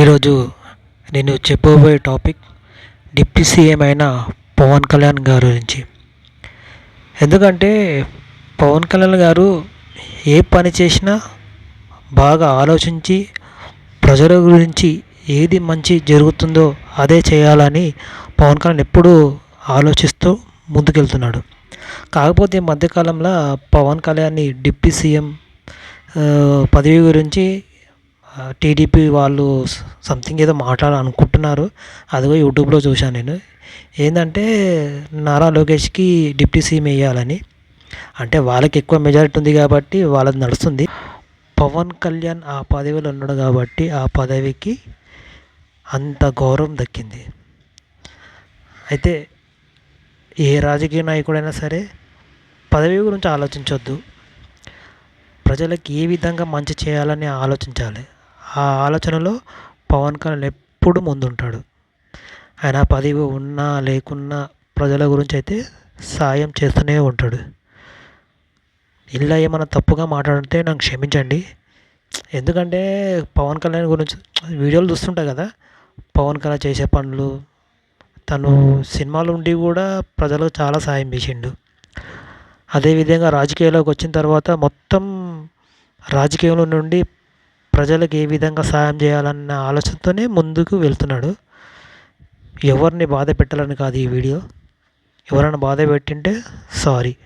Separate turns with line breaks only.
ఈరోజు నేను చెప్పబోయే టాపిక్ డిప్యూటీ సీఎం అయిన పవన్ కళ్యాణ్ గారి గురించి. ఎందుకంటే పవన్ కళ్యాణ్ గారు ఏ పని చేసినా బాగా ఆలోచించి ప్రజల గురించి ఏది మంచి జరుగుతుందో అదే చేయాలని పవన్ కళ్యాణ్ ఎప్పుడూ ఆలోచిస్తూ ముందుకెళ్తున్నాడు. కాకపోతే ఈ మధ్యకాలంలో పవన్ కళ్యాణ్ని డిప్యూటీ సీఎం పదవి గురించి టీడీపీ వాళ్ళు సంథింగ్ ఏదో మాట్లాడాలనుకుంటున్నారు. అదిగో యూట్యూబ్లో చూశాను నేను. ఏంటంటే నారా లోకేష్కి డిప్యూటీ సీఎం వేయాలని. అంటే వాళ్ళకి ఎక్కువ మెజారిటీ ఉంది కాబట్టి వాళ్ళది నడుస్తుంది. పవన్ కళ్యాణ్ ఆ పదవిలో ఉన్నాడు కాబట్టి ఆ పదవికి అంత గౌరవం దక్కింది. అయితే ఏ రాజకీయ నాయకుడైనా సరే పదవి గురించి ఆలోచించొద్దు. ప్రజలకు ఏ విధంగా మంచి చేయాలని ఆలోచించాలి. ఆ ఆలోచనలో పవన్ కళ్యాణ్ ఎప్పుడు ముందుంటాడు? ఆయన పదవి ఉన్నా లేకున్నా ప్రజల గురించి అయితే సాయం చేస్తూనే ఉంటాడు. ఇలా ఏమైనా తప్పుగా మాట్లాడితే నాకు క్షమించండి. ఎందుకంటే పవన్ కళ్యాణ్ గురించి వీడియోలు చూస్తుంటా కదా పవన్ కళ్యాణ్ చేసే పనులు తను సినిమాలు ఉండి కూడా ప్రజలకు చాలా సాయం చేసిండు. అదేవిధంగా రాజకీయాల్లోకి వచ్చిన తర్వాత మొత్తం రాజకీయంలో నుండి ప్రజలకు ఏ విధంగా సాయం చేయాలన్న ఆలోచనతోనే ముందుకు వెళ్తున్నాడు. ఎవరిని బాధ పెట్టాలని కాదు ఈ వీడియో. ఎవరైనా బాధ పెట్టింటే సారీ.